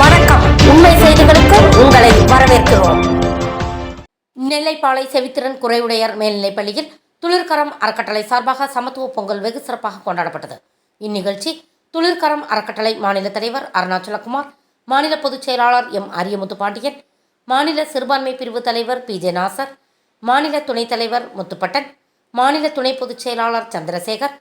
வணக்கம். உண்மை செய்திகளுக்கு உங்களை வரவேற்கிறோம். நெல்லைப்பாளை செவித்திறன் குறைவுடையர் மேல்நிலைப் பள்ளியில் துளிர்கரம் அறக்கட்டளை சார்பாக சமத்துவ பொங்கல் வெகு சிறப்பாக கொண்டாடப்பட்டது. இந்நிகழ்ச்சி துளிர்கரம் அறக்கட்டளை மாநில தலைவர் அருணாச்சலகுமார் மாநில பொதுச் செயலாளர் எம் அரியமுத்து பாண்டியன் மாநில சிறுபான்மை பிரிவு தலைவர் பி ஜே நாசர் மாநில துணைத் தலைவர் முத்துப்பட்டன் மாநில துணை பொதுச் செயலாளர் சந்திரசேகர்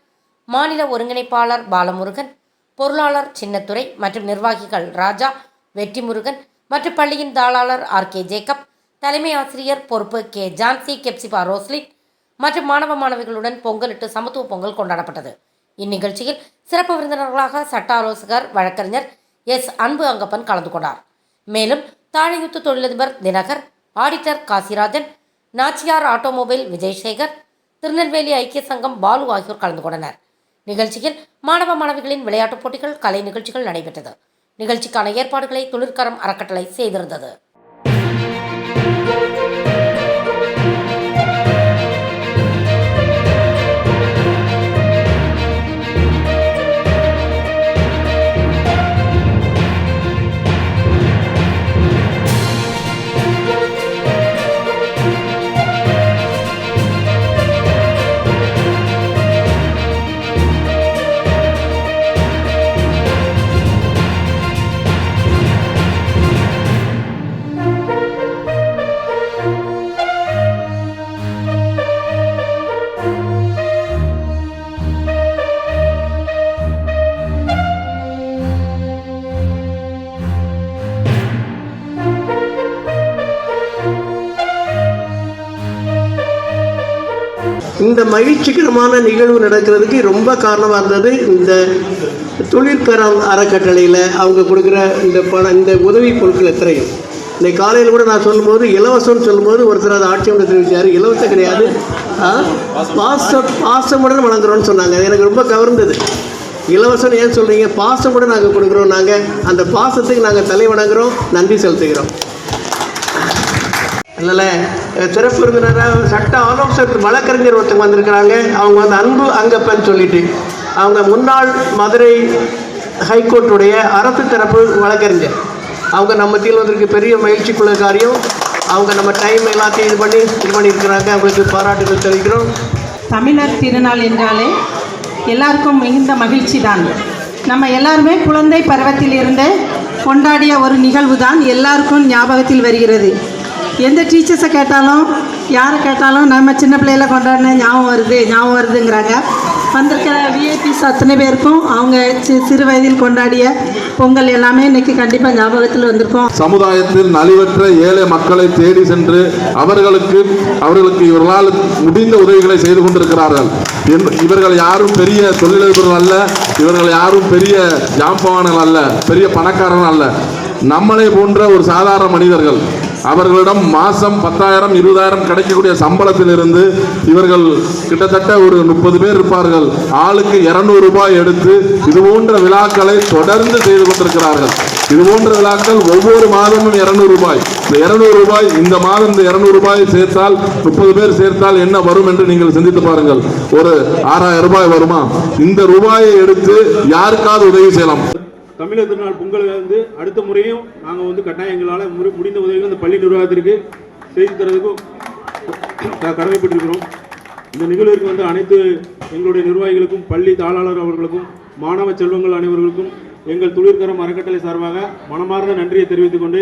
மாநில ஒருங்கிணைப்பாளர் பாலமுருகன் பொருளாளர் சின்னத்துறை மற்றும் நிர்வாகிகள் ராஜா வெற்றிமுருகன் மற்றும் பள்ளியின் தாளாளர் ஆர். கே. ஜேக்கப் தலைமை ஆசிரியர் பொறுப்பு கே. ஜான்சி கெப்சிபா ரோஸ்லின் மற்றும் மாணவ மாணவிகளுடன் பொங்கலிட்டு சமத்துவ பொங்கல் கொண்டாடப்பட்டது. இந்நிகழ்ச்சியில் சிறப்பு விருந்தினர்களாக சட்ட ஆலோசகர் வழக்கறிஞர் எஸ். அன்பு அங்கப்பன் கலந்து கொண்டார். மேலும் தாழையுத்து தொழிலதிபர் தினகர் ஆடிட்டர் காசிராஜன் நாச்சியார் ஆட்டோமொபைல் விஜய்சேகர் திருநெல்வேலி ஐக்கிய சங்கம் பாலு ஆகியோர் கலந்து கொண்டனர். நிகழ்ச்சியில் மாணவ மாணவிகளின் விளையாட்டுப் போட்டிகள் கலை நிகழ்ச்சிகள் நடைபெற்றது. நிகழ்ச்சிக்கான ஏற்பாடுகளை தொழிற்கரம் அறக்கட்டளை செய்திருந்தது. இந்த மகிழ்ச்சிகரமான நிகழ்வு நடக்கிறதுக்கு ரொம்ப காரணமாக இருந்தது இந்த தொழிற்கரம் அறக்கட்டளையில் அவங்க கொடுக்குற இந்த பணம் இந்த உதவி பொருட்கள் எத்தனையும் இந்த காலையில் கூட நான் சொல்லும்போது இலவசம்னு சொல்லும்போது ஒருத்தர் அதை ஆட்சியம் தெரிவித்தார் இலவசம் கிடையாது. பாசம் பாச பாசமுடன் வழங்குறோம்னு சொன்னாங்க. அது எனக்கு ரொம்ப கவர்ந்தது. இலவசம் ஏன் சொல்கிறீங்க பாசமுடன் நாங்கள் கொடுக்குறோம். நாங்கள் அந்த பாசத்துக்கு நாங்கள் தலை வணங்குறோம் நன்றி செலுத்துகிறோம். இல்லைல்ல சிறப்பு விருந்தினராக சட்ட ஆலோசகர் வழக்கறிஞர் ஒருத்தங்க வந்திருக்கிறாங்க. அவங்க வந்து அன்பு அங்கப்பன் சொல்லிட்டு. அவங்க முன்னாள் மதுரை ஹைகோர்ட்டுடைய அரசு தரப்பு வழக்கறிஞர். அவங்க நம்ம மத்தியில் வந்திருக்கு பெரிய மகிழ்ச்சிக்குள்ள காரியம் அவங்க நம்ம டைம் எல்லாத்தையும் இது பண்ணி இது பண்ணியிருக்கிறாங்க. அவங்களுக்கு பாராட்டுகள் தெரிவிக்கிறோம். தமிழர் திருநாள் என்றாலே எல்லாருக்கும் மிகுந்த மகிழ்ச்சி தான். நம்ம எல்லாருமே குழந்தை பருவத்திலிருந்தே கொண்டாடிய ஒரு நிகழ்வு தான் எல்லாருக்கும் ஞாபகத்தில் வருகிறது. எந்த டீச்சர்ஸை கேட்டாலும் யாரை கேட்டாலும் நம்ம சின்ன பிள்ளையில கொண்டாடின ஞாபகம் வருது ஞாபகம் வருதுங்கிறாங்க. வந்திருக்கிற விஐபிஸ் அத்தனை பேருக்கும் அவங்க சி சிறு வயதில் கொண்டாடிய பொங்கல் எல்லாமே இன்னைக்கு கண்டிப்பாக ஞாபகத்தில் வந்திருக்கோம். சமுதாயத்தில் நலிவற்ற ஏழை மக்களை தேடி சென்று அவர்களுக்கு அவர்களுக்கு இவர்களால் முடிந்த உதவிகளை செய்து கொண்டிருக்கிறார்கள். இவர்கள் யாரும் பெரிய தொழிலதிபர்கள் அல்ல இவர்கள் யாரும் பெரிய ஜாம்பவான்கள் அல்ல பெரிய பணக்காரர்கள் அல்ல. நம்மளை போன்ற ஒரு சாதாரண மனிதர்கள் அவர்களிடம் மாசம் பத்தாயிரம் இருபதாயிரம் கிடைக்கக்கூடிய சம்பளத்திலிருந்து இவர்கள் கிட்டத்தட்ட ஒரு முப்பது பேர் இருப்பார்கள். ஆளுக்கு இருநூறு ரூபாய் எடுத்து இது போன்ற விழாக்களை தொடர்ந்து செய்து கொண்டிருக்கிறார்கள். இது போன்ற விழாக்கள் ஒவ்வொரு மாதமும் இருநூறு ரூபாய். இந்த இருநூறு ரூபாய் இந்த மாதம் இந்த இருநூறு ரூபாய் சேர்த்தால் முப்பது பேர் சேர்த்தால் என்ன வரும் என்று நீங்கள் சிந்தித்து பாருங்கள். ஒரு ஆறாயிரம் ரூபாய் வருமா? இந்த ரூபாயை எடுத்து யாருக்காவது உதவி செய்யலாம். தமிழர் திருநாள் பொங்கலை வந்து அடுத்த முறையும் நாங்கள் வந்து கட்டாயம் எங்களால் முடி- முடிந்த உதவிகள் அந்த பள்ளி நிர்வாகத்திற்கு செய்து தரதுக்கும் கடமைப்பட்டிருக்கிறோம். இந்த நிகழ்விற்கு வந்து அனைத்து எங்களுடைய நிர்வாகிகளுக்கும் பள்ளி தாளாளர் அவர்களுக்கும் மாணவ செல்வங்கள் அனைவர்களுக்கும் எங்கள் தொழிற்கரம் அறக்கட்டளை சார்பாக மனமார்ந்த நன்றியை தெரிவித்துக் கொண்டு